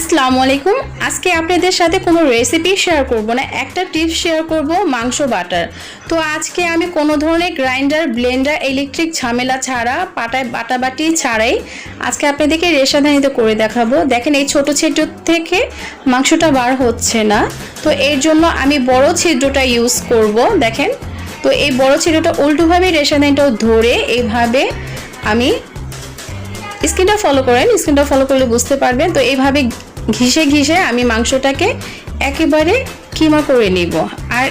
আসসালামু আলাইকুম। আজকে আপনাদের সাথে কোনো রেসিপি শেয়ার করব না, একটা টিপস শেয়ার করব মাংস বাটার। তো আজকে আমি কোনো ধরনের গ্রাইন্ডার ব্লেন্ডার ইলেকট্রিক ঝামেলা ছাড়া, পাটায় বাটাবাটি ছাড়াই আজকে আপনাদেরকে রেশাদানিত করে দেখাবো। দেখেন এই ছোট ছিদ্র থেকে মাংসটা বার হচ্ছে না। তো এর জন্য আমি বড় ছিদ্রটা ইউজ করব, দেখেন। তো এই বড় ছিদ্রটা উল্টোভাবে রেশাদানিটাও ধরে এইভাবে আমি স্ক্রিনটা ফলো করেন স্ক্রিনটা ফলো করলে বুঝতে পারবেন। তো এইভাবে ঘিসে ঘিসে আমি মাংসটাকে একেবারে কিমা করে নিব। আর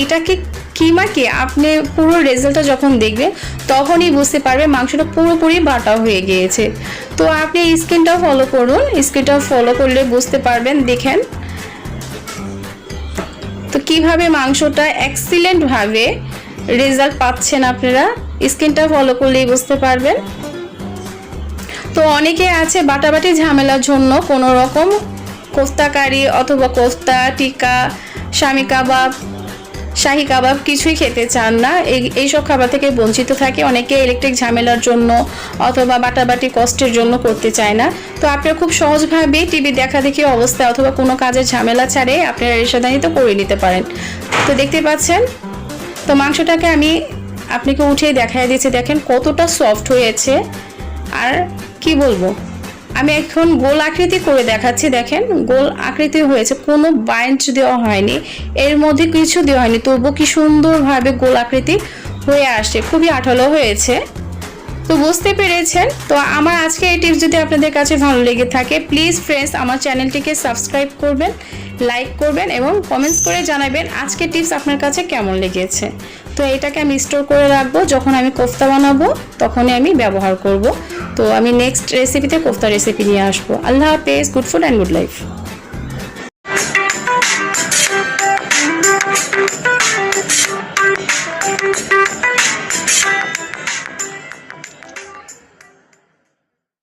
এইটাকে কিমা কি আপনি পুরো রেজাল্টটা যখন দেখবেন, তখনই বুঝতে পারবে মাংসটা পুরোপুরি বাটা হয়ে গিয়েছে। তো আপনি স্ক্রিনটা ফলো করুন স্ক্রিনটা ফলো করলে বুঝতে পারবেন, দেখেন। তো কীভাবে মাংসটা এক্সিলেন্টভাবে রেজাল্ট পাচ্ছেন আপনারা স্ক্রিনটা ফলো করলেই বুঝতে পারবেন। তো অনেকে আছে বাটাবাটি ঝামেলার জন্য কোনো রকম কোফতা কারি অথবা কোফতা টিকা স্বামী কাবাব, শাহি কাবাব কিছুই খেতে চান না। এই এইসব খাবার থেকে বঞ্চিত থাকে। অনেকে ইলেকট্রিক ঝামেলার জন্য অথবা বাটাবাটি কষ্টের জন্য করতে চায় না। তো আপনারা খুব সহজভাবে টিভি দেখা দেখি অবস্থা অথবা কোনো কাজের ঝামেলা ছাড়ে আপনারা রেশাদানিতে করে নিতে পারেন। তো দেখতে পাচ্ছেন, তো মাংসটাকে আমি আপনাকে উঠিয়ে দেখাই দিয়েছি দেখেন কতটা সফট হয়েছে। আর কি বলব? আমি এখন গোল আকৃতি করে দেখাচ্ছি, দেখেন। গোল আকৃতি হয়েছে, কোনো বাইন্ড দেওয়া হয়নি। এর মধ্যে কিছু দেওয়া হয়নি তবু কি সুন্দরভাবে গোল আকৃতি হয়ে আসছে, খুবই আঠালো হয়েছে। তো বুঝতে পেরেছেন? তো আমার আজকে এই টিপস যদি আপনাদের কাছে ভালো লেগে থাকে প্লিজ ফ্রেন্ডস আমার চ্যানেলটিকে সাবস্ক্রাইব করবেন লাইক করবেন এবং কমেন্টস করে জানাবেন আজকে টিপস আপনার কাছে কেমন লেগেছে। তো এটাকে আমি স্টোর করে রাখব, যখন আমি কোফতা বানাবো, তখনই আমি ব্যবহার করব। তো আমি নেক্সট রেসিপিতে কোফতা রেসিপি নিয়ে আসব। আল্লাহ হাফেজ good food and good life